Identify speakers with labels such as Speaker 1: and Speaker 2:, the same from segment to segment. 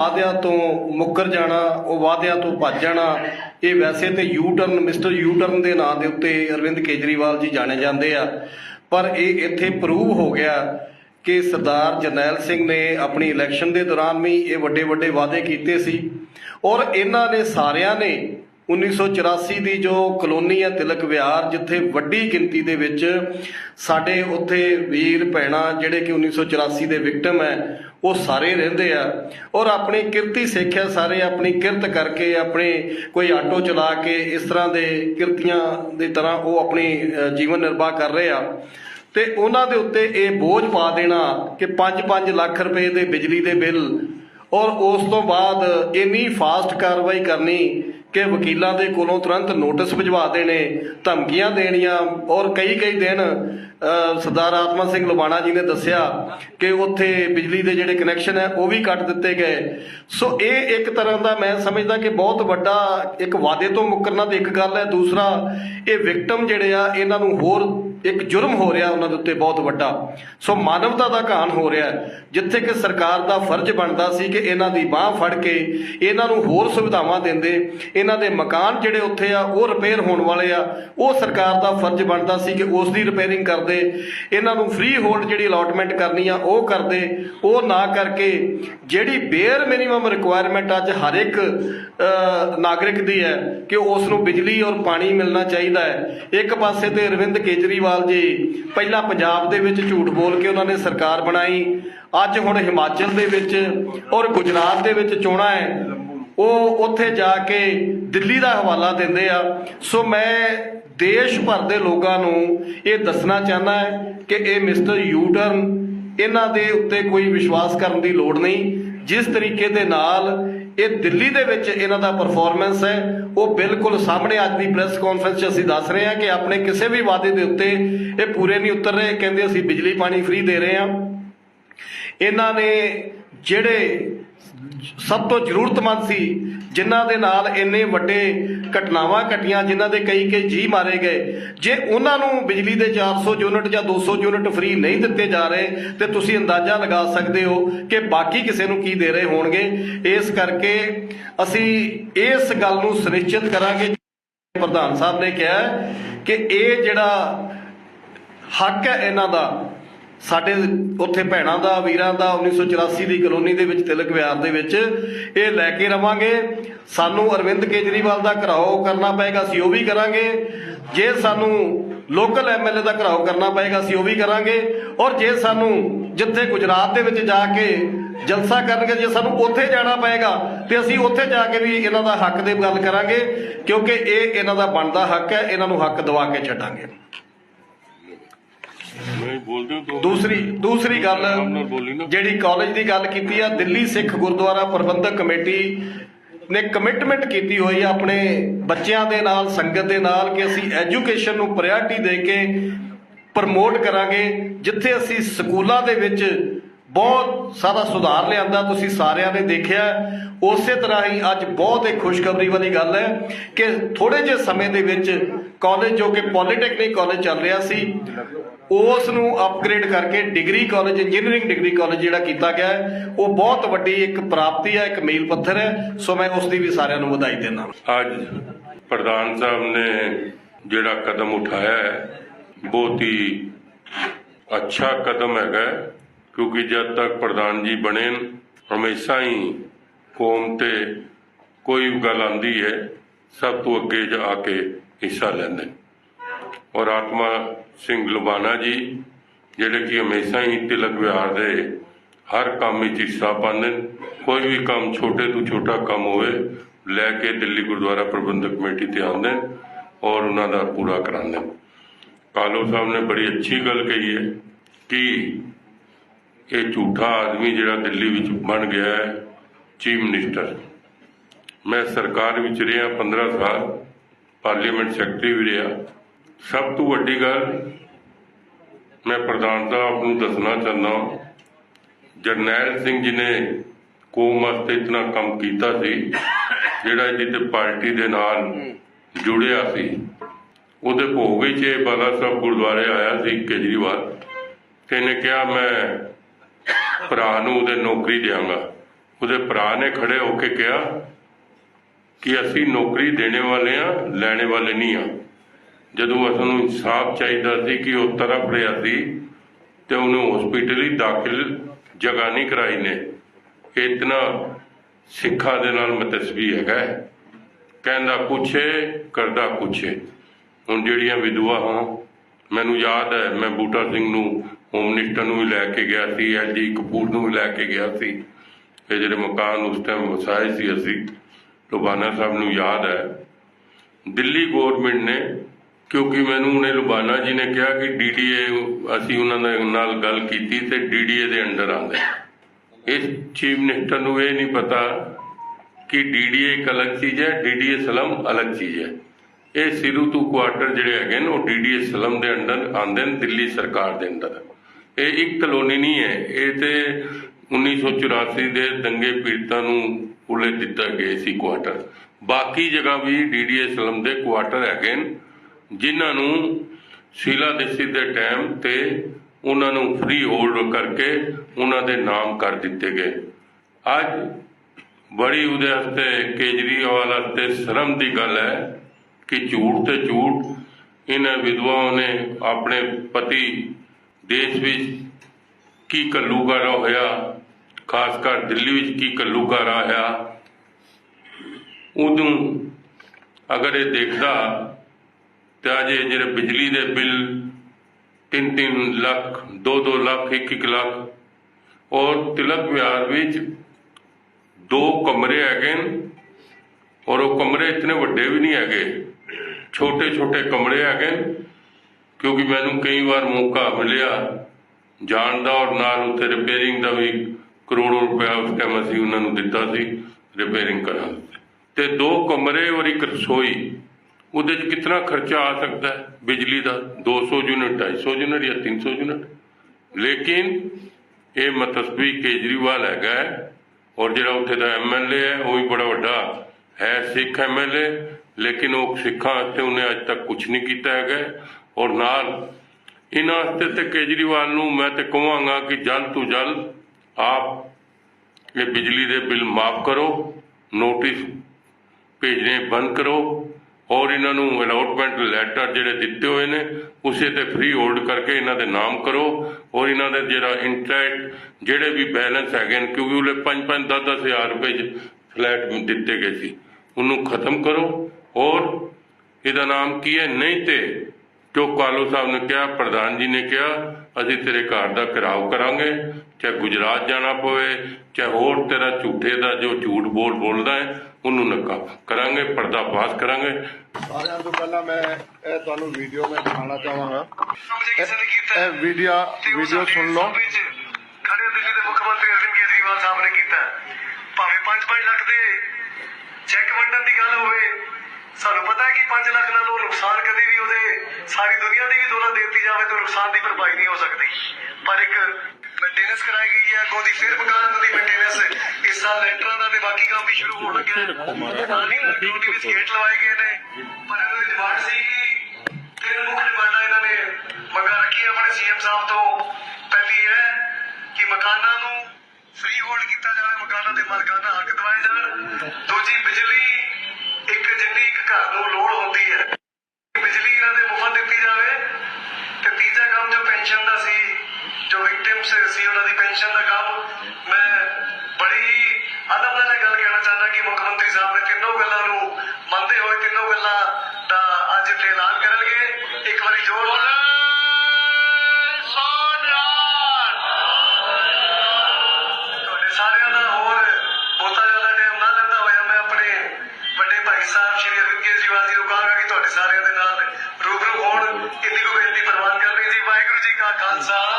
Speaker 1: ਵਾਅਦਿਆਂ ਤੋਂ ਮੁੱਕਰ ਜਾਣਾ, ਉਹ ਵਾਅਦਿਆਂ ਤੋਂ ਭੱਜ ਜਾਣਾ, ਇਹ ਵੈਸੇ ਤੇ U turn mister U turn ਦੇ ਨਾਂ ਦੇ ਉੱਤੇ ਅਰਵਿੰਦ ਕੇਜਰੀਵਾਲ ਜੀ ਜਾਣੇ ਜਾਂਦੇ ਆ। ਪਰ ਇਹ ਇੱਥੇ ਪ੍ਰੂਵ ਹੋ ਗਿਆ ਕਿ ਸਰਦਾਰ ਜਰਨੈਲ ਸਿੰਘ ਨੇ ਆਪਣੀ ਇਲੈਕਸ਼ਨ ਦੇ ਦੌਰਾਨ ਵੀ ਇਹ ਵੱਡੇ ਵੱਡੇ ਵਾਅਦੇ ਕੀਤੇ ਸੀ। ਔਰ ਇਹਨਾਂ ਨੇ ਸਾਰਿਆਂ ਨੇ 1984 ਦੀ ਜੋ ਕਲੋਨੀ ਹੈ ਤਿਲਕ ਵਿਹਾਰ, ਜਿੱਥੇ ਵੱਡੀ ਗਿਣਤੀ ਦੇ ਵਿੱਚ ਸਾਡੇ ਉੱਥੇ ਵੀਰ, ਭੈਣਾਂ ਜਿਹੜੇ ਕਿ 1984 ਦੇ ਵਿਕਟਮ ਹੈ, ਉਹ ਸਾਰੇ ਰਹਿੰਦੇ ਆ। ਔਰ ਆਪਣੀ ਕਿਰਤੀ ਸਿੱਖਿਆ ਸਾਰੇ, ਆਪਣੀ ਕਿਰਤ ਕਰਕੇ ਆਪਣੇ ਕੋਈ ਆਟੋ ਚਲਾ ਕੇ ਇਸ ਤਰ੍ਹਾਂ ਦੇ ਕਿਰਤੀਆਂ ਦੀ ਤਰ੍ਹਾਂ ਉਹ ਆਪਣੀ ਜੀਵਨ ਨਿਰਵਾਹ ਕਰ ਰਹੇ ਆ। ਤੇ ਉਹਨਾਂ ਦੇ ਉੱਤੇ ਇਹ ਬੋਝ ਪਾ ਦੇਣਾ ਕਿ 5-5 ਲੱਖ ਰੁਪਏ ਦੇ ਬਿਜਲੀ ਦੇ ਬਿੱਲ, ਔਰ ਉਸ ਤੋਂ ਬਾਅਦ ਇੰਨੀ ਫਾਸਟ ਕਾਰਵਾਈ ਕਰਨੀ ਕਿ ਵਕੀਲਾਂ ਦੇ ਕੋਲੋਂ ਤੁਰੰਤ ਨੋਟਿਸ ਭਿਜਵਾ ਦੇਣੇ, ਧਮਕੀਆਂ ਦੇਣੀਆਂ ਔਰ ਕਈ ਕਈ ਦਿਨ ਸਰਦਾਰ ਆਤਮਾ ਸਿੰਘ ਲੁਬਾਣਾ ਜੀ ਨੇ ਦੱਸਿਆ ਕਿ ਉੱਥੇ ਬਿਜਲੀ ਦੇ ਜਿਹੜੇ ਕਨੈਕਸ਼ਨ ਹੈ, ਉਹ ਵੀ ਕੱਟ ਦਿੱਤੇ ਗਏ। ਸੋ ਇਹ ਇੱਕ ਤਰ੍ਹਾਂ ਦਾ ਮੈਂ ਸਮਝਦਾ ਕਿ ਬਹੁਤ ਵੱਡਾ ਇੱਕ ਵਾਅਦੇ ਤੋਂ ਮੁੱਕਰਨਾ ਤੇ ਇੱਕ ਗੱਲ ਹੈ। ਦੂਸਰਾ, ਇਹ ਵਿਕਟਮ ਜਿਹੜੇ ਆ, ਇਹਨਾਂ ਨੂੰ ਹੋਰ ਇੱਕ ਜੁਰਮ ਹੋ ਰਿਹਾ ਉਹਨਾਂ ਦੇ ਉੱਤੇ ਬਹੁਤ ਵੱਡਾ। ਸੋ ਮਾਨਵਤਾ ਦਾ ਘਾਣ ਹੋ ਰਿਹਾ ਜਿੱਥੇ ਕਿ ਸਰਕਾਰ ਦਾ ਫਰਜ਼ ਬਣਦਾ ਸੀ ਕਿ ਇਹਨਾਂ ਦੀ ਬਾਹ ਫੜ ਕੇ ਇਹਨਾਂ ਨੂੰ ਹੋਰ ਸੁਵਿਧਾਵਾਂ ਦਿੰਦੇ। ਇਹਨਾਂ ਦੇ ਮਕਾਨ ਜਿਹੜੇ ਉੱਥੇ ਆ, ਉਹ ਰਿਪੇਅਰ ਹੋਣ ਵਾਲੇ ਆ। ਉਹ ਸਰਕਾਰ ਦਾ ਫਰਜ਼ ਬਣਦਾ ਸੀ ਕਿ ਉਸ ਦੀ ਰਿਪੇਅਰਿੰਗ ਕਰਦੇ। ਇਹਨਾਂ ਨੂੰ ਫ੍ਰੀ ਹੋਲਡ ਜਿਹੜੀ ਅਲਾਟਮੈਂਟ ਕਰਨੀ ਆ, ਉਹ ਕਰਦੇ। ਉਹ ਨਾ ਕਰਕੇ ਜਿਹੜੀ ਬੇਅਰ ਮਿਨੀਮਮ ਰਿਕੁਆਇਰਮੈਂਟ ਅੱਜ ਹਰ ਇੱਕ ਨਾਗਰਿਕ ਦੀ ਹੈ ਕਿ ਉਸ ਨੂੰ ਬਿਜਲੀ ਔਰ ਪਾਣੀ ਮਿਲਣਾ ਚਾਹੀਦਾ ਹੈ। ਇੱਕ ਪਾਸੇ ਤੇ ਅਰਵਿੰਦ ਕੇਜਰੀਵਾਲ ਜੀ, ਪਹਿਲਾਂ ਪੰਜਾਬ ਦੇ ਵਿੱਚ ਝੂਠ ਬੋਲ ਕੇ ਉਹਨਾਂ ਨੇ ਸਰਕਾਰ ਬਣਾਈ, ਅੱਜ ਹੁਣ ਹਿਮਾਚਲ ਦੇ ਵਿੱਚ ਔਰ ਗੁਜਰਾਤ ਦੇ ਵਿੱਚ ਚੋਣਾਂ ਹੈ, ਉਹ ਉੱਥੇ ਜਾ ਕੇ ਦਿੱਲੀ ਦਾ ਹਵਾਲਾ ਦਿੰਦੇ ਆ। ਸੋ ਮੈਂ ਦੇਸ਼ ਭਰ ਦੇ ਲੋਕਾਂ ਨੂੰ ਇਹ ਦੱਸਣਾ ਚਾਹੁੰਦਾ ਹੈ ਕਿ ਇਹ ਮਿਸਟਰ ਯੂਟਰਨ, ਇਹਨਾਂ ਦੇ ਉੱਤੇ ਕੋਈ ਵਿਸ਼ਵਾਸ ਕਰਨ ਦੀ ਲੋੜ ਨਹੀਂ। ਜਿਸ ਤਰੀਕੇ ਦੇ ਨਾਲ ਇਹ ਦਿੱਲੀ ਦੇ ਵਿੱਚ ਇਹਨਾਂ ਦਾ ਪਰਫਾਰਮੈਂਸ ਹੈ। ਉਹ ਬਿਲਕੁਲ ਸਾਹਮਣੇ ਅੱਜ ਦੀ ਪ੍ਰੈਸ ਕਾਨਫਰੰਸ 'ਚ ਅਸੀਂ ਦੱਸ ਰਹੇ ਹਾਂ ਕਿ ਆਪਣੇ ਕਿਸੇ ਵੀ ਵਾਅਦੇ ਦੇ ਉੱਤੇ ਇਹ ਪੂਰੇ ਨਹੀਂ ਉਤਰ ਰਹੇ। ਕਹਿੰਦੇ ਅਸੀਂ ਬਿਜਲੀ ਪਾਣੀ ਫ੍ਰੀ ਦੇ ਰਹੇ ਹਾਂ। ਇਹਨਾਂ ਨੇ ਜਿਹੜੇ ਸਭ ਤੋਂ ਜ਼ਰੂਰਤਮੰਦ ਸੀ, ਜਿਨ੍ਹਾਂ ਦੇ ਨਾਲ ਇੰਨੇ ਵੱਡੇ ਘਟਨਾਵਾਂ ਘਟੀਆਂ, ਜਿਨ੍ਹਾਂ ਦੇ ਕਈ ਕਈ ਜੀ ਮਾਰੇ ਗਏ। ਜੇ ਉਹਨਾਂ ਨੂੰ ਬਿਜਲੀ ਦੇ 400 ਯੂਨਿਟ ਜਾਂ 200 ਯੂਨਿਟ ਫ੍ਰੀ ਨਹੀਂ ਦਿੱਤੇ ਜਾ ਰਹੇ, ਤੇ ਤੁਸੀਂ ਅੰਦਾਜ਼ਾ ਲਗਾ ਸਕਦੇ ਹੋ ਕਿ ਬਾਕੀ ਕਿਸੇ ਨੂੰ ਕੀ ਦੇ ਰਹੇ ਹੋਣਗੇ। ਇਸ ਕਰਕੇ ਅਸੀਂ ਇਸ ਗੱਲ ਨੂੰ ਸੁਨਿਸ਼ਚਿਤ ਕਰਾਂਗੇ। ਪ੍ਰਧਾਨ ਸਾਹਿਬ ਨੇ ਕਿਹਾ ਕਿ ਇਹ ਜਿਹੜਾ ਹੱਕ ਹੈ ਇਹਨਾਂ ਦਾ ਸਾਡੇ ਉੱਥੇ ਭੈਣਾਂ ਦਾ, ਵੀਰਾਂ ਦਾ 1984 ਦੀ ਕਲੋਨੀ ਦੇ ਵਿੱਚ ਤਿਲਕ ਵਿਹਾਰ ਦੇ ਵਿੱਚ ਇਹ ਲੈ ਕੇ ਰਵਾਂਗੇ। ਸਾਨੂੰ ਅਰਵਿੰਦ ਕੇਜਰੀਵਾਲ ਦਾ ਘਰਾਓ ਕਰਨਾ ਪਏਗਾ, ਅਸੀਂ ਉਹ ਵੀ ਕਰਾਂਗੇ। ਜੇ ਸਾਨੂੰ ਲੋਕਲ ਐਮਐਲਏ ਦਾ ਘਰਾਓ ਕਰਨਾ ਪਏਗਾ, ਅਸੀਂ ਉਹ ਵੀ ਕਰਾਂਗੇ। ਔਰ ਜੇ ਸਾਨੂੰ ਜਿੱਥੇ ਗੁਜਰਾਤ ਦੇ ਵਿੱਚ ਜਾ ਕੇ ਜਲਸਾ ਕਰਨਗੇ, ਜੇ ਸਾਨੂੰ ਉੱਥੇ ਜਾਣਾ ਪਏਗਾ, ਤੇ ਅਸੀਂ ਉੱਥੇ ਜਾ ਕੇ ਵੀ ਇਹਨਾਂ ਦਾ ਹੱਕ ਦੇ ਗੱਲ ਕਰਾਂਗੇ, ਕਿਉਂਕਿ ਇਹ ਇਹਨਾਂ ਦਾ ਬਣਦਾ ਹੱਕ ਹੈ, ਇਹਨਾਂ ਨੂੰ ਹੱਕ ਦਿਵਾ ਕੇ ਛੱਡਾਂਗੇ। ਦੂਸਰੀ ਦੂਸਰੀ ਗੱਲ। ਜਿਹੜੀ ਕਾਲਜ ਦੀ ਗੱਲ ਕੀਤੀ ਆ ਦਿੱਲੀ ਸਿੱਖ ਗੁਰਦੁਆਰਾ ਪ੍ਰਬੰਧਕ ਕਮੇਟੀ ਨੇ ਕਮਿਟਮੈਂਟ ਕੀਤੀ ਹੋਈ ਆ ਆਪਣੇ ਬੱਚਿਆਂ ਦੇ ਨਾਲ ਸੰਗਤ ਦੇ ਨਾਲ ਕਿ ਅਸੀਂ ਐਜੂਕੇਸ਼ਨ ਨੂੰ ਪ੍ਰਾਇੋਰਟੀ ਦੇ ਕੇ ਪ੍ਰਮੋਟ ਕਰਾਂਗੇ ਜਿੱਥੇ ਅਸੀਂ ਸਕੂਲਾਂ ਦੇ ਵਿੱਚ ਬਹੁਤ ਸਾਰਾ ਸੁਧਾਰ ਲਿਆਂਦਾ ਤੁਸੀਂ ਸਾਰਿਆਂ ਨੇ ਦੇਖਿਆ ਉਸੇ ਤਰ੍ਹਾਂ ਹੀ ਅੱਜ ਬਹੁਤ ਇੱਕ ਖੁਸ਼ਖਬਰੀ ਵਾਲੀ ਗੱਲ ਹੈ ਕਿ ਥੋੜੇ ਜਿਹੇ ਸਮੇਂ ਦੇ ਵਿੱਚ ਕਾਲਜ ਜੋ ਕਿ ਪੋਲੀਟੈਕਨਿਕ ਕਾਲਜ ਚੱਲ ਰਿਹਾ ਸੀ ਉਸ ਨੂੰ ਅਪਗ੍ਰੇਡ ਕਰਕੇ degree college engineering degree college ਜਿਹੜਾ ਕੀਤਾ ਗਿਆ ਉਹ ਬਹੁਤ ਵੱਡੀ ਇੱਕ ਪ੍ਰਾਪਤੀ ਹੈ ਇੱਕ ਮੀਲ ਪੱਥਰ ਹੈ ਸੋ ਮੈਂ ਉਸ ਦੀ ਵੀ ਸਾਰਿਆਂ ਨੂੰ ਵਧਾਈ ਦਿੰਦਾ
Speaker 2: ਅੱਜ ਪ੍ਰਧਾਨ ਸਾਹਿਬ ਨੇ ਜਿਹੜਾ ਕਦਮ ਉਠਾਇਆ ਹੈ ਬਹੁਤ ਹੀ ਅੱਛਾ ਕਦਮ ਹੈਗਾ ਕਿਉਂਕਿ ਜਦ ਤੱਕ ਪ੍ਰਧਾਨ ਜੀ ਬਣੇ ਨ, ਹਮੇਸ਼ਾ ਹੀ ਕੌਮ ਤੇ ਕੋਈ ਗੱਲ ਆਂਦੀ ਹੈ ਸਭ ਤੋਂ ਅੱਗੇ ਜਾ ਕੇ ਹਿੱਸਾ ਲੈਂਦੇ ਨੇ। ਔਰ ਆਤਮਾ ਸਿੰਘ ਲੁਬਾਨਾ ਜੀ, ਜਿਹੜੇ ਕਿ ਹਮੇਸ਼ਾ ਹੀ ਤਿਲਕ ਵਿਹਾਰ ਦੇ ਹਰ ਕੰਮ ਵਿੱਚ ਹਿੱਸਾ ਪਾਉਂਦੇ ਕੋਈ ਵੀ ਕੰਮ ਛੋਟੇ ਤੋਂ ਛੋਟਾ ਕੰਮ ਹੋਵੇ, ਲੈ ਕੇ ਦਿੱਲੀ ਗੁਰਦੁਆਰਾ ਪ੍ਰਬੰਧਕ ਕਮੇਟੀ ਤੇ ਆਉਂਦੇ ਔਰ ਉਹਨਾਂ ਦਾ ਪੂਰਾ ਕਰਾਉਂਦੇ ਕਾਲੋ ਸਾਹਿਬ ਨੇ ਬੜੀ ਅੱਛੀ ਗੱਲ ਕਹੀ ਹੈ ਕਿ ਇਹ ਝੂਠਾ ਆਦਮੀ ਜਿਹੜਾ ਦਿੱਲੀ ਵਿੱਚ ਬਣ ਗਿਆ ਹੈ, ਚੀਫ ਮਿਨਿਸਟਰ। ਮੈਂ ਸਰਕਾਰ ਵਿੱਚ ਰਿਹਾ 15 ਸਾਲ, ਪਾਰਲੀਮੈਂਟ ਸੈਕਟਰੀ ਵੀ ਰਿਹਾ। ਸਭ ਤੋਂ ਵੱਡੀ ਗੱਲ ਮੈਂ ਪ੍ਰਧਾਨ ਸਾਹਿਬ ਨੂੰ ਦੱਸਣਾ ਚਾਹੁੰਦਾ ਜਰਨੈਲ ਸਿੰਘ ਜੀ ਨੇ ਕੌਮ ਵਾਸਤੇ ਇਤਨਾ ਕੰਮ ਕੀਤਾ ਸੀ, ਜਿਹੜਾ ਇਹਦੀ ਤੇ ਪਾਰਟੀ ਦੇ ਨਾਲ ਜੁੜਿਆ ਸੀ। ਉਹਦੇ ਭੋਗ ਵਿੱਚ ਇਹ ਬਾਲਾ ਸਾਹਿਬ ਗੁਰਦੁਆਰੇ ਆਇਆ ਸੀ ਕੇਜਰੀਵਾਲ ਤੇ ਇਹਨੇ ਕਿਹਾ, ਮੈਂ ਭਰਾ ਨੂੰ ਉਹਦੇ ਨੌਕਰੀ ਦਿਆਂਗਾ। ਉਹਦੇ ਭਰਾ ਨੇ ਖੜੇ ਹੋ ਕੇ ਕਿਹਾ ਕਿ ਅਸੀਂ ਨੌਕਰੀ ਦੇਣੇ ਵਾਲੇ ਆ ਲੈਣੇ ਵਾਲੇ ਨਹੀਂ ਆ ਜਦੋਂ ਸਾਨੂੰ ਇਨਸਾਫ ਚਾਹੀਦਾ ਸੀ ਕਿ ਉਹ ਤਰਫ ਰਿਹਾ ਸੀ ਤੇ ਉਹਨੂੰ ਹਸਪੀਟਲ ਹੀ ਦਾਖਲ ਜਗ੍ਹਾ ਨਹੀਂ ਕਰਾਈ ਨੇ। ਇਤਨਾ ਸਿੱਖਾਂ ਦੇ ਨਾਲ ਮਤਸਬੀ ਹੈਗਾ। ਕਹਿੰਦਾ ਕੁਛ ਕਰਦਾ ਕੁਛ ਹੁਣ ਜਿਹੜੀਆਂ ਵਿਧਵਾ ਹਾਂ, ਮੈਨੂੰ ਯਾਦ ਹੈ, ਮੈਂ ਬੂਟਾ ਸਿੰਘ ਨੂੰ ਹੋਮ ਮਿਨਿਸਟਰ ਨੂੰ ਵੀ ਲੈ ਕੇ ਗਿਆ ਸੀ ਐਲਜੀ ਕਪੂਰ ਨੂੰ ਵੀ ਲੈ ਕੇ ਗਿਆ ਸੀ। ਇਹ ਜਿਹੜੇ ਮਕਾਨ ਉਸ ਟਾਈਮ ਵਸਾਏ ਸੀ ਅਸੀਂ ਲੁਬਾਨਾ ਸਾਹਿਬ ਨੂੰ ਯਾਦ ਹੈ। ਦਿੱਲੀ ਗਵਰਨਮੈਂਟ ਨੇ ਕਿਉਂਕਿ ਮੈਨੂੰ ਉਹਨੇ ਲੁਬਾਨਾ ਜੀ ਨੇ ਕਿਹਾ ਕਿ ਡੀਡੀਏ ਅਸੀਂ ਉਹਨਾਂ ਦੇ ਨਾਲ ਗੱਲ ਕੀਤੀ ਤੇ ਡੀਡੀਏ ਦੇ ਅੰਡਰ ਆਉਂਦੇ। ਇਸ ਚੀਫ ਮਿਨਿਸਟਰ ਨੂੰ ਇਹ ਨਹੀਂ ਪਤਾ ਕਿ ਡੀਡੀਏ ਇੱਕ ਅਲੱਗ ਚੀਜ਼ ਹੈ ਡੀਡੀਏ ਸਲਮ ਅਲੱਗ ਚੀਜ਼ ਹੈ। ਇਹ ਸਿਰੂ ਕੁਆਟਰ ਜਿਹੜੇ ਹੈਗੇ ਨੇ, ਉਹ ਡੀਡੀਏ ਸਲਮ ਦੇ ਅੰਡਰ ਆਉਂਦੇ ਨੇ, ਦਿੱਲੀ ਸਰਕਾਰ ਦੇ ਅੰਡਰ ਇਹ ਇੱਕ ਕਲੋਨੀ ਨਹੀਂ ਹੈ। ਇਹ ਤੇ 1984 ਦੇ ਦੰਗੇ ਪੀੜਤਾਂ ਨੂੰ ਉਲੇ ਦਿੱਤਾ ਗਏ ਸੀ ਕੁਆਟਰ। ਬਾਕੀ ਜਗ੍ਹਾ ਵੀ ਡੀਡੀਏ ਸਲਮ ਦੇ ਕੁਆਟਰ ਹੈਗੇ ਨੇ। ਜਿਨ੍ਹਾਂ ਨੂੰ ਸ਼ੀਲਾ ਦੀਕਸ਼ਿਤ ਦੇ ਟਾਈਮ ਤੇ ਉਹਨਾਂ ਨੂੰ ਫ੍ਰੀ ਹੋਲਡ ਕਰਕੇ ਉਹਨਾਂ ਦੇ ਨਾਮ ਕਰ ਦਿੱਤੇ ਗਏ। ਅੱਜ ਬੜੀ ਉਹਦੇ ਵਾਸਤੇ ਕੇਜਰੀਵਾਲ ਵਾਸਤੇ ਸ਼ਰਮ ਦੀ ਗੱਲ ਹੈ ਕਿ ਝੂਠ ਤੇ ਝੂਠ ਇਹਨਾਂ ਵਿਧਵਾਵਾਂ ਨੇ ਆਪਣੇ ਪਤੀ ਦੇਸ਼ ਵਿੱਚ ਕੀ ਕੱਲੂਕਾਰਾ ਹੋਇਆ, ਖਾਸ ਕਰ ਦਿੱਲੀ ਵਿੱਚ ਕੀ ਕੱਲੂਕਾਰਾ ਹੋਇਆ। ਉਦੋਂ ਅਗਰ ਇਹ ਦੇਖਦਾ ਤੇ ਅੱਜ ਜਿਹੜੇ ਬਿਜਲੀ ਦੇ ਬਿੱਲ 3-3 ਲੱਖ 2-2 ਲੱਖ 1-1 ਲੱਖ, ਔਰ ਤਿਲਕ ਵਿਹਾਰ ਵਿੱਚ ਦੋ ਕਮਰੇ ਹੈਗੇ ਨੇ, ਔਰ ਉਹ ਕਮਰੇ ਇਤਨੇ ਵੱਡੇ ਵੀ ਨਹੀਂ ਹੈਗੇ, ਛੋਟੇ ਛੋਟੇ ਕਮਰੇ ਹੈਗੇ ਨੇ, ਕਿਉਂਕਿ ਮੈਨੂੰ ਕਈ ਵਾਰ ਮੌਕਾ ਮਿਲਿਆ ਜਾਣ ਦਾ, ਔਰ ਨਾਲ ਉੱਥੇ ਰਿਪੇਅਰਿੰਗ ਦਾ ਵੀ ਕਰੋੜੋ ਰੁਪਇਆ ਉਸ ਟਾਈਮ ਅਸੀਂ ਉਹਨਾਂ ਨੂੰ ਦਿੱਤਾ ਸੀ ਰਿਪੇਅਰਿੰਗ ਕਰਨ ਤੇ ਦੋ ਕਮਰੇ ਔਰ ਇੱਕ ਰਸੋਈ ਉਹਦੇ 'ਚ ਕਿੰਨਾ ਖਰਚਾ ਆ ਸਕਦਾ ਹੈ? ਬਿਜਲੀ ਦਾ 200 ਯੂਨਿਟ 250 ਯੂਨਿਟ ਜਾਂ 300 ਯੂਨਿਟ? ਲੇਕਿਨ ਇਹ ਮਤਸਬੀ ਕੇਜਰੀਵਾਲ ਹੈਗਾ ਹੈ ਔਰ ਜਿਹੜਾ ਉੱਥੇ ਦਾ ਐਮਐਲਏ ਹੈ, ਉਹ ਵੀ ਬੜਾ ਵੱਡਾ ਹੈ, ਸਿੱਖ ਐਮਐਲਏ ਲੇਕਿਨ ਉਹ ਸਿੱਖਾਂ ਤੇ ਉਹਨੇ ਅੱਜ ਤੱਕ ਕੁਝ ਨਹੀਂ ਕੀਤਾ ਹੈਗਾ। ਔਰ ਨਾਲ ਇਹਨਾਂ ਵਾਸਤੇ ਤੇ ਕੇਜਰੀਵਾਲ ਨੂੰ ਮੈਂ ਤੇ ਕਹਾਂਗਾ ਕਿ ਜਲਦ ਤੋਂ ਜਲਦ ਆਪ ਇਹ ਬਿਜਲੀ ਦੇ ਬਿੱਲ ਮਾਫ ਕਰੋ, ਨੋਟਿਸ ਭੇਜਣੇ ਬੰਦ ਕਰੋ। ਔਰ ਇਹਨਾਂ ਨੂੰ ਅਲਾਟਮੈਂਟ ਲੈਟਰ ਜਿਹੜੇ ਦਿੱਤੇ ਹੋਏ ਨੇ, ਉਸੇ ਤੇ ਫ੍ਰੀ ਹੋਲਡ ਕਰਕੇ ਇਹਨਾਂ ਦੇ ਨਾਮ ਕਰੋ। ਔਰ ਇਹਨਾਂ ਦੇ ਜਿਹੜਾ ਇੰਟਰਸਟ ਜਿਹੜੇ ਵੀ ਬੈਲੈਂਸ ਹੈਗੇ ਨੇ, ਕਿਉਂਕਿ ਉਹਲੇ 5-5 10-10 ਰੁਪਏ ਫਲੈਟ ਦਿੱਤੇ ਗਏ ਸੀ, ਉਹਨੂੰ ਖਤਮ ਕਰੋ। ਔਰ ਇਹਦਾ ਨਾਮ ਕੀ ਹੈ? ਨਹੀਂ ਤੇ ਜੋ ਕਾਲੋ ਸਾਹਿਬ ਨੇ ਕਿਹਾ, ਪ੍ਰਧਾਨ ਜੀ ਨੇ ਕਿਹਾ, ਅਸੀਂ ਤੇਰੇ ਘਰ ਦਾ ਘਿਰਾਓ ਕਰਾਂਗੇ, ਚਾਹੇ ਗੁਜਰਾਤ ਜਾਣਾ ਪਵੇ, ਚਾਹੇ ਹੋਰ ਤੇਰਾ ਝੂਠੇ ਦਾ ਜੋ ਝੂਠ ਬੋਲ ਬੋਲਦਾ ਹੈ ਉਹਨੂੰ ਨੱਕਾ ਕਰਾਂਗੇ ਪਰਦਾ ਪਾਸ ਕਰਾਂਗੇ।
Speaker 3: ਸਾਰਿਆਂ ਤੋਂ ਪਹਿਲਾਂ ਮੈਂ ਇਹ ਤੁਹਾਨੂੰ ਵੀਡੀਓ ਮੈਂ ਦਿਖਾਉਣਾ ਚਾਹਾਂਗਾ। ਇਹ ਵੀਡੀਓ ਵੀਡੀਓ ਸੁਣ ਲਓ।
Speaker 4: ਖੜੇ ਦਿੱਲੀ ਦੇ ਮੁੱਖ ਮੰਤਰੀ ਅਰਵਿੰਦ ਕੇਜਰੀਵਾਲ ਸਾਹਿਬ ਨੇ ਕੀਤਾ। ਭਾਵੇਂ 5-5 ਲੱਖ ਦੇ ਚੈੱਕ ਵੰਡਣ ਦੀ ਗੱਲ ਹੋਵੇ ਸਾਨੂੰ ਪਤਾ ਹੈ ਕਿ 5 ਲੱਖ ਨਾਲ ਉਹ ਨੁਕਸਾਨ ਕਦੇ ਵੀ ਉਹਦੇ ਸਾਰੀ ਦੁਨੀਆ ਦੀ ਵੀ ਦੌਲਤ ਦੇ ਦਿੱਤੀ ਜਾਵੇ ਤਾਂ ਨੁਕਸਾਨ ਦੀ ਭਰਪਾਈ ਨਹੀਂ ਹੋ ਸਕਦੀ। ਪਰ ਇੱਕ ਮੇਨਟੇਨੈਂਸ ਕਰਾਈ ਗਈ ਹੈ ਅੱਗੋਂ ਦੀ ਫਿਰ ਮਕਾਨ ਦੀ ਮੇਨਟੇਨੈਂਸ ਇਸ ਸਾਲ ਲੈਂਟਰਾਂ ਦਾ ਤੇ ਬਾਕੀ ਕੰਮ ਵੀ ਸ਼ੁਰੂ ਹੋਣ ਲੱਗਿਆ ਹੈ। ਪਾਣੀ ਦੀ ਵਿੱਚ ਗੇਟ ਲਵਾਏ ਗਏ ਨੇ। ਪਰ ਇਹਨਾਂ ਦੀ ਡਿਮਾਂਡ ਸੀ। ਤਿੰਨ ਮੁੱਖ ਡਿਮਾਂਡਾਂ ਇਹਨਾਂ ਨੇ ਮੰਗਾਂ ਰੱਖੀਆਂ ਆਪਣੇ ਸੀਐਮ ਸਾਹਿਬ ਤੋਂ। ਪਹਿਲੀ ਹੈ ਕਿ ਮਕਾਨਾਂ ਨੂੰ ਫ੍ਰੀ ਹੋਲਡ ਕੀਤਾ ਜਾਵੇ ਮਕਾਨਾਂ ਦੇ ਮਾਲਕਾਨਾ ਹੱਕ ਦਿਵਾਏ ਜਾਣ। ਦੂਜੀ ਬਿਜਲੀ। ਇੱਕ ਜਿੰਨੀ ਇੱਕ ਘਰ ਨੂੰ ਲੋੜ ਹੁੰਦੀ ਹੈ। ਬਿਜਲੀ ਇਹਨਾਂ ਦੇ ਮੁਫਤ ਦਿੱਤੀ ਜਾਵੇ। ਤੇ ਤੀਜਾ ਕੰਮ ਜੋ ਪੈਨਸ਼ਨ ਦਾ ਸੀ ਜੋ ਵਿਕਟਿਮਸ ਸੀ ਉਹਨਾਂ ਦੀ ਪੈਨਸ਼ਨ ਦਾ ਕੰਮ ਮੈਂ ਬੜੀ ਹੀ ਅਦਬ ਨਾਲ ਗੱਲ ਕਹਿਣਾ ਚਾਹੁੰਦਾ ਕਿ ਮੁੱਖ ਮੰਤਰੀ ਸਾਹਿਬ ਨੇ ਤਿੰਨੋਂ ਗੱਲਾਂ ਨੂੰ ਮੰਨਦੇ ਹੋਏ ਤਿੰਨੋਂ ਗੱਲਾਂ ਦਾ ਅੱਜ ਇੱਥੇ ਐਲਾਨ ਕਰਨਗੇ। ਇੱਕ ਵਾਰੀ ਜ਼ੋਰ ਨਾਲ। ਸਾਰਿਆਂ ਦਾ ਹੋਰ ਬਹੁਤਾ ਜ਼ਿਆਦਾ ਟਾਈਮ ਨਾ ਲੈਂਦਾ ਹੋਇਆ ਮੈਂ ਆਪਣੇ ਵੱਡੇ ਭਾਈ ਸਾਹਿਬ ਸ਼੍ਰੀ ਅਰਵਿੰਦ ਕੇਜਰੀਵਾਲ ਜੀ ਨੂੰ ਕਹਾਂਗਾ ਕਿ ਤੁਹਾਡੇ ਸਾਰਿਆਂ ਦੇ ਨਾਲ ਰੂਬਰੂ ਹੋਣ। ਇੰਨੀ ਕੋ ਬੇਨਤੀ ਪ੍ਰਵਾਨ ਕਰ ਰਹੀ ਜੀ। ਵਾਹਿਗੁਰੂ ਜੀ ਕਾ ਖਾਲਸਾ।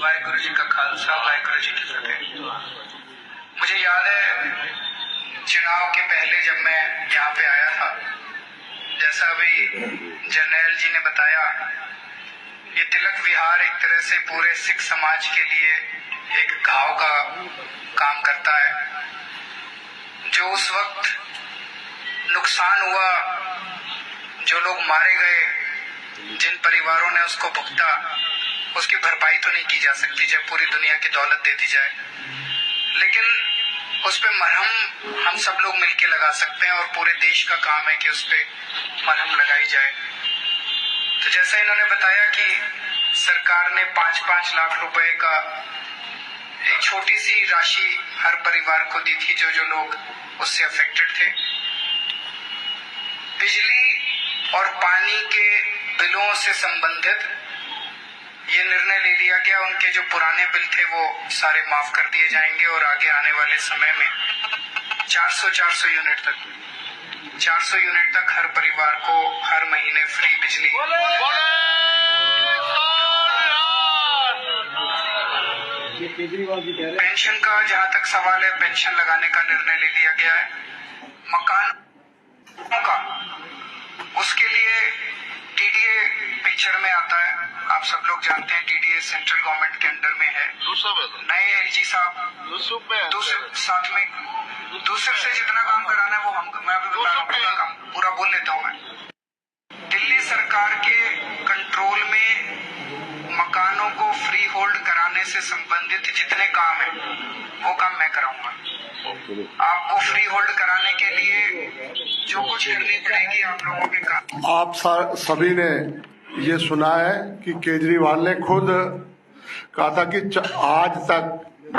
Speaker 5: वाहेगुरु जी का खालसा वाहेगुरु मुझे याद है, चुनाव के पहले जब मैं यहाँ पे आया था, जैसा अभी जर्नैल जी ने बताया, ये तिलक विहार एक तरह से पूरे सिख समाज के लिए एक घाव का काम करता है। जो उस वक्त नुकसान हुआ, जो लोग मारे गए, जिन परिवारों ने उसको भुगता, उसकी भरपाई तो नहीं की जा सकती, जब पूरी दुनिया की दौलत दे दी जाए। लेकिन उस पे मरहम हम सब लोग मिलके लगा सकते हैं और पूरे देश का काम है कि उस पे मरहम लगाई जाए। तो जैसा इन्होंने बताया कि सरकार ने पाँच पाँच लाख रुपए का एक छोटी सी राशि हर परिवार को दी थी जो जो लोग उससे अफेक्टेड थे। बिजली और पानी के बिलों से संबंधित ये निर्णय ले लिया गया। उनके जो पुराने बिल थे, वो सारे माफ़ कर दिए जाएँगे और आगे आने वाले समय में 400 400 यूनिट तक। 400 यूनिट तक हर परिवार को हर महीने फ्री बिजली। पेंशन का जहाँ तक सवाल है पेंशन लगाने का निर्णय ले लिया गया है। मकान का उसके लिए टीडीए पिक्चर में आता है। आप सब लोग जानते हैं टीडीए सेंट्रल गवर्नमेंट के अंडर में है। नए एलजी साहब। दूसरे साथ में दूसरे से जितना काम कराना है वो हम मैं अभी बता रहा हूँ पूरा काम पूरा बोल लेता हूँ मैं। दिल्ली सरकार के कंट्रोल में मकानों को फ्री होल्ड कराने से संबंधित जितने काम है, वो काम मैं कराऊँगा। आपको फ्री होल्ड कराने के लिए जो कुछ करनी पड़ेगी आप लोगों के काम।
Speaker 3: आप सभी ने ये सुना है कि केजरीवाल ने खुद कहा था कि आज तक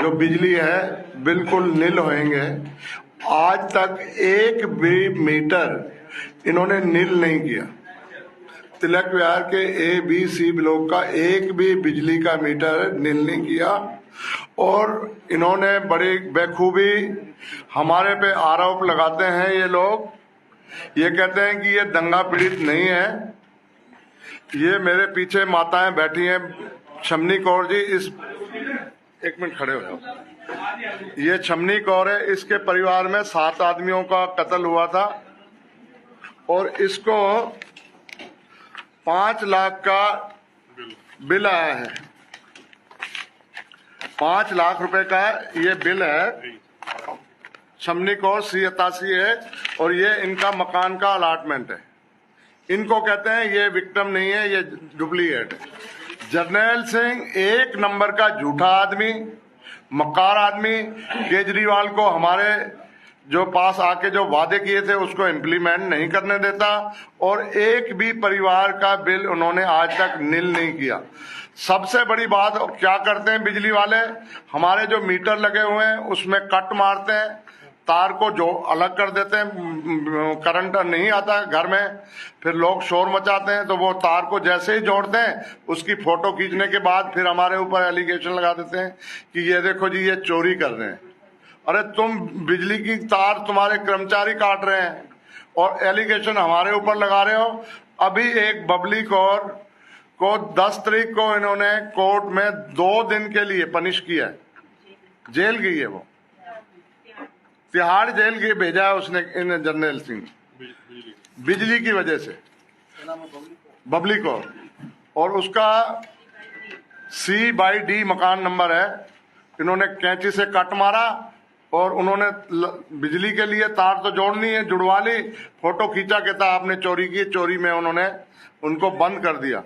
Speaker 3: जो बिजली है, बिल्कुल नील होएँगे। आज तक एक भी मीटर इन्होंने नील नहीं किया। तिलक विहार के ए बी सी ब्लॉक का एक भी बिजली का मीटर नील नहीं किया। और इन्होंने बड़ी बेखूबी हमारे पे आरोप लगाते हैं ये लोग। ये कहते हैं कि ये दंगा पीड़ित नहीं है। ये मेरे पीछे माताएँ बैठी हैं। छमनी कौर जी, इस एक मिनट खड़े हो जाओ। ये छमनी कौर है। इसके परिवार में सात आदमियों का कत्ल हुआ था। और इसको पाँच लाख का बिल। आया है। पाँच लाख रुपए का ये बिल है। छमनी कौर सी अतासी है और ये इनका मकान का अलाटमेंट है। इनको कहते हैं ये विक्टिम नहीं है ये डुप्लीकेट है। जर्नैल सिंह एक नंबर का झूठा आदमी मक्कार आदमी केजरीवाल को हमारे जो पास आके जो वादे किए थे, उसको इम्प्लीमेंट नहीं करने देता और एक भी परिवार का बिल उन्होंने आज तक नील नहीं किया। सबसे बड़ी बात, क्या करते हैं बिजली वाले? हमारे जो मीटर लगे हुए हैं, उसमें कट मारते हैं, तार को जो अलग कर देते हैं करंट नहीं आता घर में, फिर लोग शोर मचाते हैं तो वो तार को जैसे ही जोड़ते हैं, उसकी फ़ोटो खींचने के बाद फिर हमारे ऊपर एलिगेशन लगा देते हैं कि ये देखो जी, ये चोरी कर रहे हैं। अरे तुम बिजली की तार तुम्हारे कर्मचारी काट रहे हैं और एलिगेशन हमारे ऊपर लगा रहे हो। अभी एक बबली कौर को 10 तारीख को इन्होंने कोर्ट में दो दिन के लिए पनिश किया है। जेल गई है वो। तिहाड़ जेल के भेजा है उसने इन जर्नैल सिंह। बिजली की वजह से। बबली कौर और उसका सी बाई डी मकान नंबर है। इन्होंने कैंची से कट मारा। और उन्होंने बिजली के लिए तार तो जोड़नी है, जुड़वा ली, फ़ोटो खींचा कहता आपने चोरी की, चोरी में उन्होंने उनको बंद कर दिया।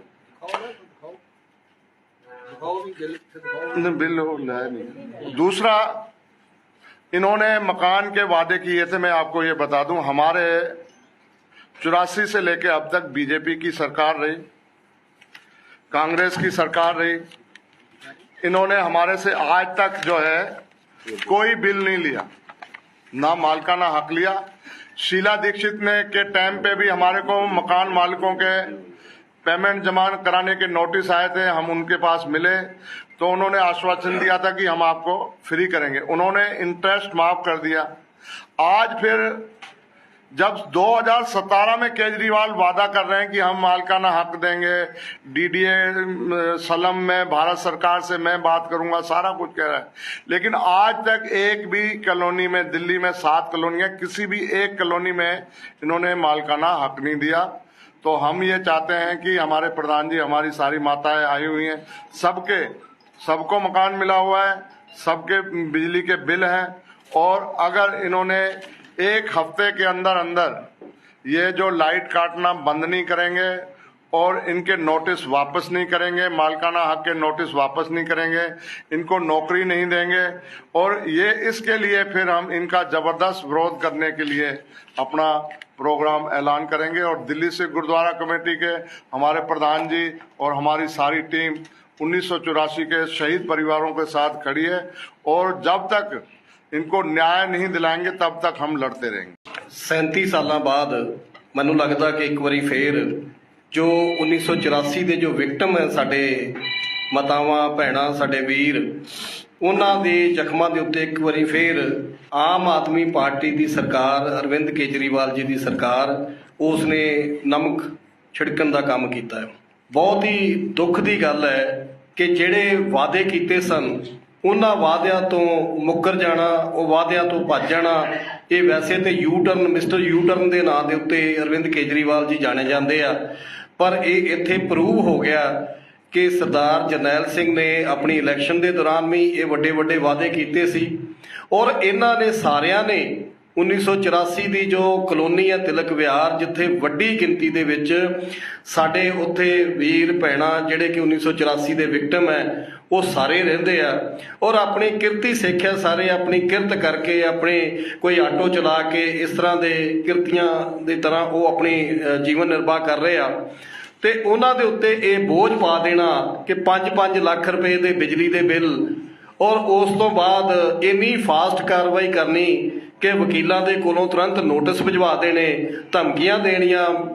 Speaker 3: बिल लाया नहीं। दूसरा, इन्होंने मकान के वादे किए थे, मैं आपको ये बता दूँ, हमारे चौरासी से लेके अब तक बीजेपी की सरकार रही, कांग्रेस की सरकार रही। इन्होंने हमारे से आज तक जो है कोई बिल नहीं लिया। ना मालकाना हक लिया। शीला दीक्षित ने के टाइम पे भी हमारे को मकान मालिकों के पेमेंट जमा कराने के नोटिस आए थे, हम उनके पास मिले। तो उन्होंने आश्वासन दिया था कि हम आपको फ्री करेंगे। उन्होंने इंटरेस्ट माफ़ कर दिया। आज फिर जब 2017 में केजरीवाल वादा कर रहे हैं कि हम मालकाना हक देंगे डीडीए सलम में, भारत सरकार से मैं बात करूँगा, सारा कुछ कह रहा है। लेकिन आज तक एक भी कॉलोनी में, दिल्ली में सात कॉलोनियाँ, किसी भी एक कॉलोनी में इन्होंने मालकाना हक नहीं दिया। तो हम ये चाहते हैं कि हमारे प्रधान जी, हमारी सारी माताएँ आई हुई हैं। सबके, सबको मकान मिला हुआ है, सबके बिजली के बिल हैं। और अगर इन्होंने एक हफ़्ते के अंदर अंदर ये जो लाइट काटना बंद नहीं करेंगे और इनके नोटिस वापस नहीं करेंगे, मालकाना हक के नोटिस वापस नहीं करेंगे, इनको नौकरी नहीं देंगे और ये इसके लिए फिर हम इनका ज़बरदस्त विरोध करने के लिए अपना प्रोग्राम ऐलान करेंगे और दिल्ली से गुरुद्वारा कमेटी के हमारे प्रधान जी और हमारी सारी टीम उन्नीस सौ चौरासी के शहीद परिवारों के साथ खड़ी है और जब तक इनको न्याय नहीं दिलाएंगे तब तक हम लड़ते रहेंगे
Speaker 1: 37 ਸਾਲਾਂ ਬਾਅਦ ਮੈਨੂੰ ਲੱਗਦਾ ਕਿ ਇੱਕ ਵਾਰੀ ਫੇਰ ਜੋ 1984 ਦੇ ਜੋ ਵਿਕਟਮ ਹੈ ਸਾਡੇ ਮਾਤਾਵਾਂ ਭੈਣਾਂ ਸਾਡੇ ਵੀਰ ਉਹਨਾਂ ਦੇ ਜ਼ਖਮਾਂ ਦੇ ਉੱਤੇ ਇੱਕ ਵਾਰੀ ਫੇਰ ਆਮ ਆਦਮੀ ਪਾਰਟੀ ਦੀ ਸਰਕਾਰ ਅਰਵਿੰਦ ਕੇਜਰੀਵਾਲ ਜੀ ਦੀ ਸਰਕਾਰ ਉਸ ਨੇ ਨਮਕ ਛਿੜਕਣ ਦਾ ਕੰਮ ਕੀਤਾ ਹੈ ਬਹੁਤ ਹੀ ਦੁੱਖ ਦੀ ਗੱਲ ਹੈ ਕਿ ਜਿਹੜੇ ਵਾਅਦੇ ਕੀਤੇ ਸਨ ਉਹਨਾਂ ਵਾਅਦਿਆਂ ਤੋਂ ਮੁੱਕਰ ਜਾਣਾ, ਉਹ ਵਾਅਦਿਆਂ ਤੋਂ ਭੱਜ ਜਾਣਾ, ਇਹ ਵੈਸੇ ਤੇ U turn mister U turn ਦੇ ਨਾਂ ਦੇ ਉੱਤੇ ਅਰਵਿੰਦ ਕੇਜਰੀਵਾਲ ਜੀ ਜਾਣੇ ਜਾਂਦੇ ਆ। ਪਰ ਇਹ ਇੱਥੇ ਪ੍ਰੂਵ ਹੋ ਗਿਆ ਕਿ ਸਰਦਾਰ ਜਰਨੈਲ ਸਿੰਘ ਨੇ ਆਪਣੀ ਇਲੈਕਸ਼ਨ ਦੇ ਦੌਰਾਨ ਵੀ ਇਹ ਵੱਡੇ ਵੱਡੇ ਵਾਅਦੇ ਕੀਤੇ ਸੀ। ਔਰ ਇਹਨਾਂ ਨੇ ਸਾਰਿਆਂ ਨੇ 1984 ਦੀ ਜੋ ਕਲੋਨੀ ਹੈ ਤਿਲਕ ਵਿਹਾਰ, ਜਿੱਥੇ ਵੱਡੀ ਗਿਣਤੀ ਦੇ ਵਿੱਚ ਸਾਡੇ ਉੱਥੇ ਵੀਰ, ਭੈਣਾਂ, ਜਿਹੜੇ ਕਿ 1984 ਦੇ ਵਿਕਟਮ ਹੈ ਉਹ ਸਾਰੇ ਰਹਿੰਦੇ ਆ। ਔਰ ਆਪਣੀ ਕਿਰਤੀ ਸਿੱਖਿਆ ਸਾਰੇ ਆਪਣੀ ਕਿਰਤ ਕਰਕੇ, ਆਪਣੇ ਕੋਈ ਆਟੋ ਚਲਾ ਕੇ ਇਸ ਤਰ੍ਹਾਂ ਦੇ ਕਿਰਤੀਆਂ ਦੀ ਤਰ੍ਹਾਂ ਉਹ ਆਪਣੀ ਜੀਵਨ ਨਿਰਵਾਹ ਕਰ ਰਹੇ ਆ। ਤੇ ਉਹਨਾਂ ਦੇ ਉੱਤੇ ਇਹ ਬੋਝ ਪਾ ਦੇਣਾ ਕਿ 5-5 ਲੱਖ ਰੁਪਏ ਦੇ ਬਿਜਲੀ ਦੇ ਬਿੱਲ ਔਰ ਉਸ ਤੋਂ ਬਾਅਦ ਇੰਨੀ ਫਾਸਟ ਕਾਰਵਾਈ ਕਰਨੀ ਕਿ ਵਕੀਲਾਂ ਦੇ ਕੋਲੋਂ ਤੁਰੰਤ ਨੋਟਿਸ ਭਜਵਾ ਦੇਣੇ, ਧਮਕੀਆਂ ਦੇਣੀਆਂ